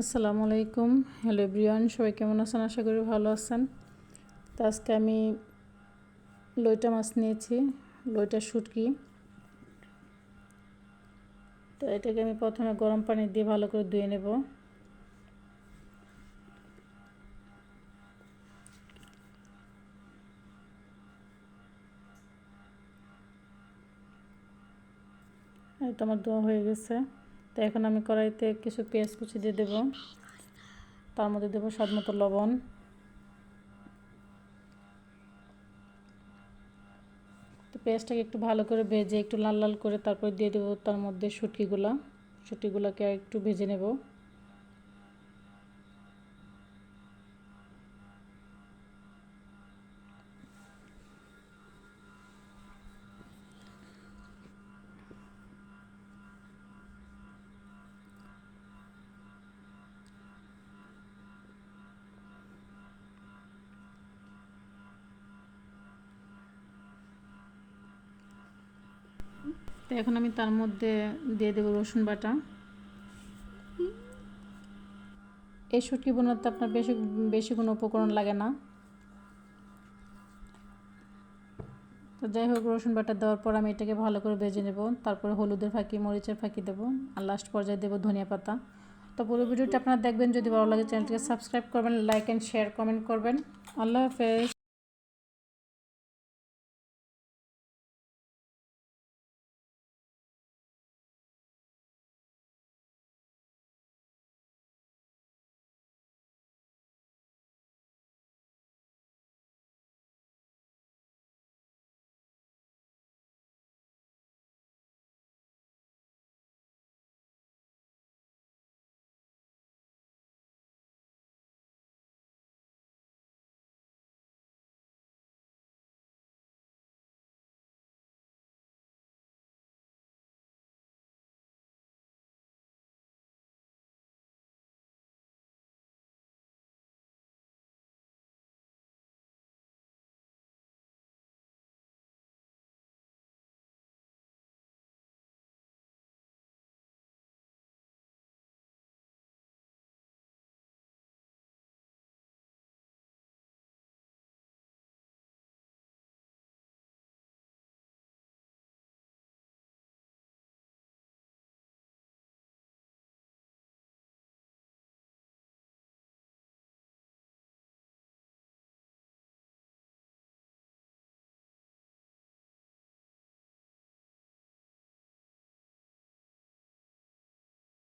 আসসালামু আলাইকুম। Hello everyone, সবাই কেমন আছেন? আশা করি ভালো আছেন। তো আজকে আমি লইটা মাছ নিয়েছি, লইটা শুটকি। তো এটাকে আমি প্রথমে গরম পানি দিয়ে ভালো করে ধুয়ে নেব। তো আমার ধোয়া হয়ে গেছে। তো এখন আমি কড়াইতে কিছু পেঁয়াজ কুচি দিয়ে দেবো। তার মধ্যে দেবো স্বাদ মতো লবণ। তো পেঁয়াজটাকে একটু ভালো করে ভেজে একটু লাল লাল করে তারপর দিয়ে দেবো তার মধ্যে শুটকিগুলা। সুটকিগুলোকে একটু ভেজে নেব। এখন আমি তার মধ্যে দিয়ে দেবো রসুন বাটা। এই শুটকি বোনাতে আপনার বেশি বেশি কোনো উপকরণ লাগে না। তো যাই হোক, রসুন বাটা দেওয়ার পর আমি এটাকে ভালো করে ভেজে নেব। তারপরে হলুদের ফাঁকি, মরিচের ফাঁকি দেবো। আর লাস্ট পর্যায়ে দেবো ধনিয়া পাতা। তো পুরো ভিডিওটা আপনারা দেখবেন। যদি ভালো লাগে চ্যানেলটিকে সাবস্ক্রাইব করবেন লাইক অ্যান্ড শেয়ার কমেন্ট করবেন। আল্লাহ হাফেজ।